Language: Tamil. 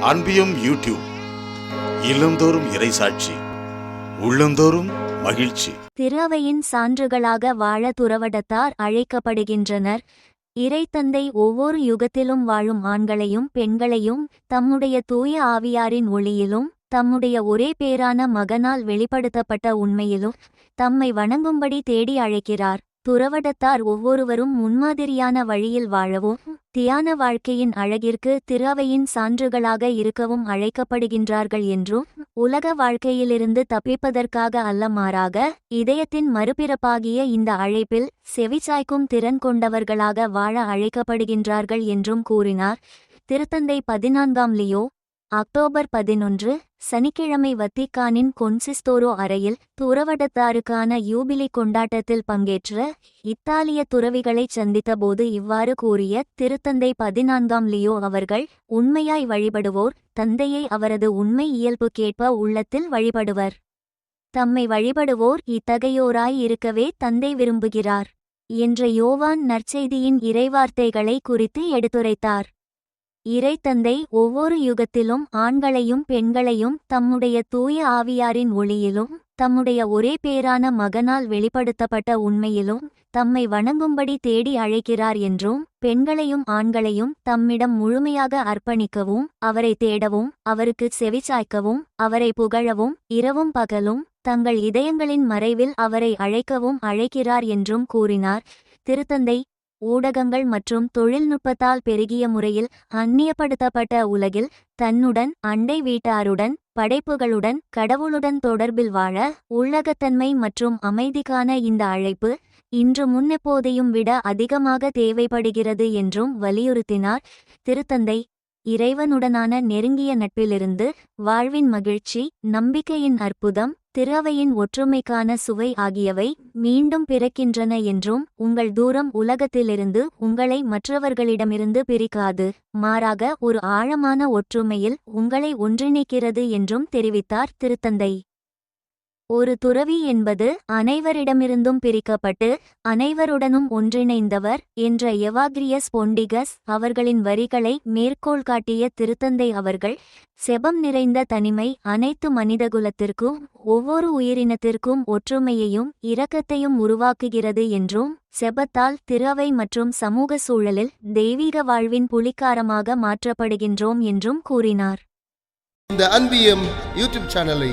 அன்பியும் யூடியூப் இல்லந்தோறும் இறைசாட்சி உள்ளந்தோறும் மகிழ்ச்சி. திருவையின் சான்றுகளாக வாழ துறவடத்தார் அழைக்கப்படுகின்றனர். இறைத்தந்தை ஒவ்வொரு யுகத்திலும் வாழும் ஆண்களையும் பெண்களையும் தம்முடைய தூய ஆவியாரின் ஒளியிலும் தம்முடைய ஒரே பேரான மகனால் வெளிப்படுத்தப்பட்ட உண்மையிலும் தம்மை வணங்கும்படி தேடி அழைக்கிறார். துறவடத்தார் ஒவ்வொருவரும் முன்மாதிரியான வழியில் வாழவும் தியான வாழ்க்கையின் அழகிற்கு திறவையின் சான்றுகளாக இருக்கவும் அழைக்கப்படுகின்றார்கள் என்றும் உலக வாழ்க்கையிலிருந்து தப்பிப்பதற்காக அல்ல மாறாக இதயத்தின் மறுபிறப்பாகிய இந்த அழைப்பில் செவிசாய்க்கும் திறன் கொண்டவர்களாக வாழ அழைக்கப்படுகின்றார்கள் என்றும் கூறினார். திருத்தந்தை பதினான்காம் லியோ அக்டோபர் பதினொன்று சனிக்கிழமை வத்திக்கானின் கொன்சிஸ்தோரோ அறையில் துறவடத்தாருக்கான யூபிலி கொண்டாட்டத்தில் பங்கேற்ற இத்தாலிய துறவிகளைச் சந்தித்தபோது இவ்வாறு கூறிய திருத்தந்தை பதினான்காம் லியோ அவர்கள் உண்மையாய் வழிபடுவோர் தந்தையை அவரது உண்மை இயல்புக்கேற்ப உள்ளத்தில் வழிபடுவர். தம்மை வழிபடுவோர் இத்தகையோராய் இருக்கவே தந்தை விரும்புகிறார் என்ற யோவான் நற்செய்தியின் இறைவார்த்தைகளை குறித்து எடுத்துரைத்தார். இறைத்தந்தை ஒவ்வொரு யுகத்திலும் ஆண்களையும் பெண்களையும் தம்முடைய தூய ஆவியாரின் ஒளியிலும் தம்முடைய ஒரே பேரான மகனால் வெளிப்படுத்தப்பட்ட உண்மையிலும் தம்மை வணங்கும்படி தேடி அழைக்கிறார் என்றும் பெண்களையும் ஆண்களையும் தம்மிடம் முழுமையாக அர்ப்பணிக்கவும் அவரை தேடவும் அவருக்கு செவிச்சாய்க்கவும் அவரை புகழவும் இரவும் பகலும் தங்கள் இதயங்களின் மறைவில் அவரை அழைக்கவும் அழைக்கிறார் என்றும் கூறினார். திருத்தந்தை ஊடகங்கள் மற்றும் தொழில்நுட்பத்தால் பெருகிய முறையில் அந்நியப்படுத்தப்பட்ட உலகில் தன்னுடன் அண்டை வீட்டாருடன் படைப்புகளுடன் கடவுளுடன் தொடர்பில் வாழ உள்ளகத்தன்மை மற்றும் அமைதிக்கான இந்த அழைப்பு இன்று முன்னெப்போதையும் விட அதிகமாக தேவைப்படுகிறது என்றும் வலியுறுத்தினார். திருத்தந்தை இறைவனுடனான நெருங்கிய நட்பிலிருந்து வாழ்வின் மகிழ்ச்சி நம்பிக்கையின் அற்புதம் திரவையின் ஒற்றுமைக்கான சுவை ஆகியவை மீண்டும் பிறக்கின்றன என்றும் உங்கள் தூரம் உலகத்திலிருந்து உங்களை மற்றவர்களிடமிருந்து பிரிக்காது மாறாக ஒரு ஆழமான ஒற்றுமையில் உங்களை ஒன்றிணைக்கிறது என்றும் தெரிவித்தார் திருத்தந்தை. ஒரு துறவி என்பது அனைவரிடமிருந்தும் பிரிக்கப்பட்டு அனைவருடனும் ஒன்றிணைந்தவர் என்ற எவாகிரியஸ் பொண்டிகஸ் அவர்களின் வரிகளை மேற்கோள் காட்டிய திருத்தந்தை அவர்கள் செபம் நிறைந்த தனிமை அனைத்து மனிதகுலத்திற்கும் ஒவ்வொரு உயிரினத்திற்கும் ஒற்றுமையையும் இரக்கத்தையும் உருவாக்குகிறது என்றும் செபத்தால் திறவை மற்றும் சமூக சூழலில் தெய்வீக வாழ்வின் புலிக்காரமாக மாற்றப்படுகின்றோம் என்றும் கூறினார். இந்த அன்பியம் யூடியூப் சேனலை